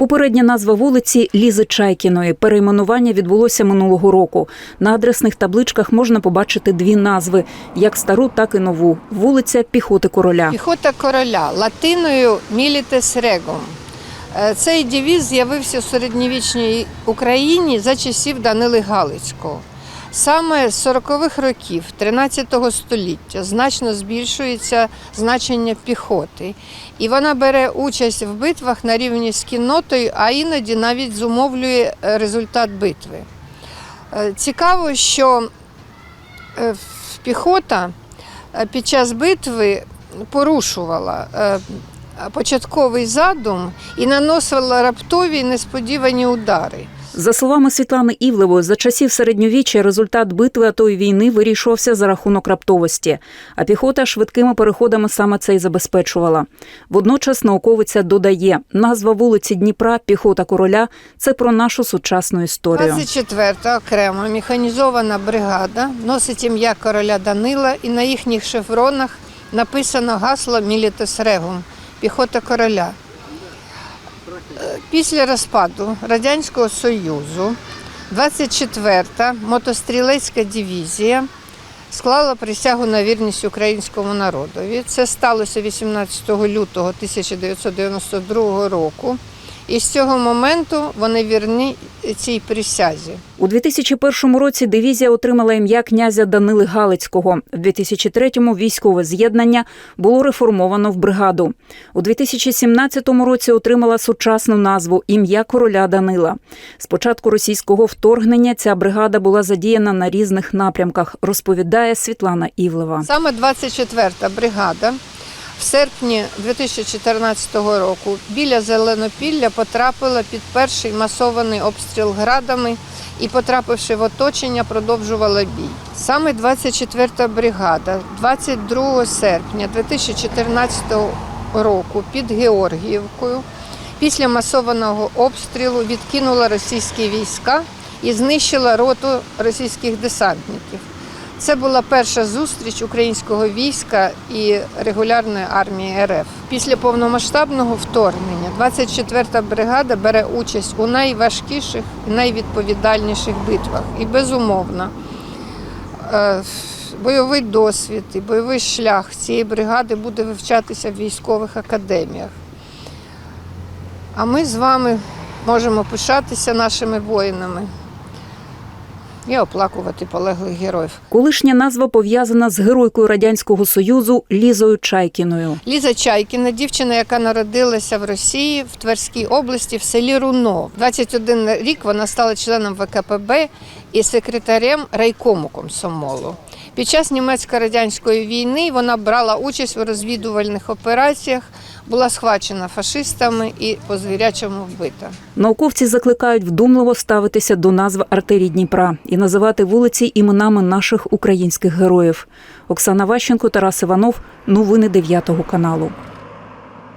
Попередня назва вулиці Лізи Чайкіної. Перейменування відбулося минулого року. На адресних табличках можна побачити дві назви: як стару, так і нову. Вулиця Піхоти Короля. Піхота короля латиною Мілітес регум. Цей девіз з'явився в середньовічній Україні за часів Данили Галицького. Саме з 40-х років 13 століття значно збільшується значення піхоти, і вона бере участь в битвах на рівні з кіннотою, а іноді навіть зумовлює результат битви. Е, Цікаво, що е, піхота е, під час битви порушувала початковий задум і наносила раптові несподівані удари. За словами Світлани Івлевої, за часів середньовіччя результат битви а війни вирішувався за рахунок раптовості, а піхота швидкими переходами саме це й забезпечувала. Водночас науковиця додає, назва вулиці Дніпра Піхота Короля це про нашу сучасну історію. 24-та окрема механізована бригада носить ім'я короля Данила, і на їхніх шевронах написано гасло Мілітес Регум піхота короля. Після розпаду Радянського Союзу 24-та мотострілецька дивізія склала присягу на вірність українському народові. Це сталося 18 лютого 1992 року. І з цього моменту вони вірні цій присязі. У 2001 році дивізія отримала ім'я князя Данили Галицького. В 2003-му військове з'єднання було реформовано в бригаду. У 2017 році отримала сучасну назву ім'я короля Данила. З початку російського вторгнення ця бригада була задіяна на різних напрямках, розповідає Світлана Івлева. Саме 24-та бригада в серпні 2014 року біля Зеленопілля потрапила під перший масований обстріл градами і, потрапивши в оточення, продовжувала бій. Саме 24-та бригада 22 серпня 2014 року під Георгіївкою після масованого обстрілу відкинула російські війська і знищила роту російських десантників. Це була перша зустріч українського війська і регулярної армії РФ. Після повномасштабного вторгнення 24-та бригада бере участь у найважкіших і найвідповідальніших битвах. І безумовно, е, бойовий досвід і бойовий шлях цієї бригади буде вивчатися в військових академіях. А ми з вами можемо пишатися нашими воїнами і оплакувати полеглих героїв. Колишня назва пов'язана з геройкою радянського союзу Лізою Чайкіною. Ліза Чайкіна, дівчина, яка народилася в Росії в Тверській області в селі Руно. 21 рік вона стала членом ВКПБ і секретарем райкому комсомолу. Під час німецько-радянської війни вона брала участь у розвідувальних операціях, була схвачена фашистами і по звірячому вбита. Науковці закликають вдумливо ставитися до назв артерій Дніпра і називати вулиці іменами наших українських героїв. Оксана Ващенко, Тарас Іванов. Новини 9 каналу.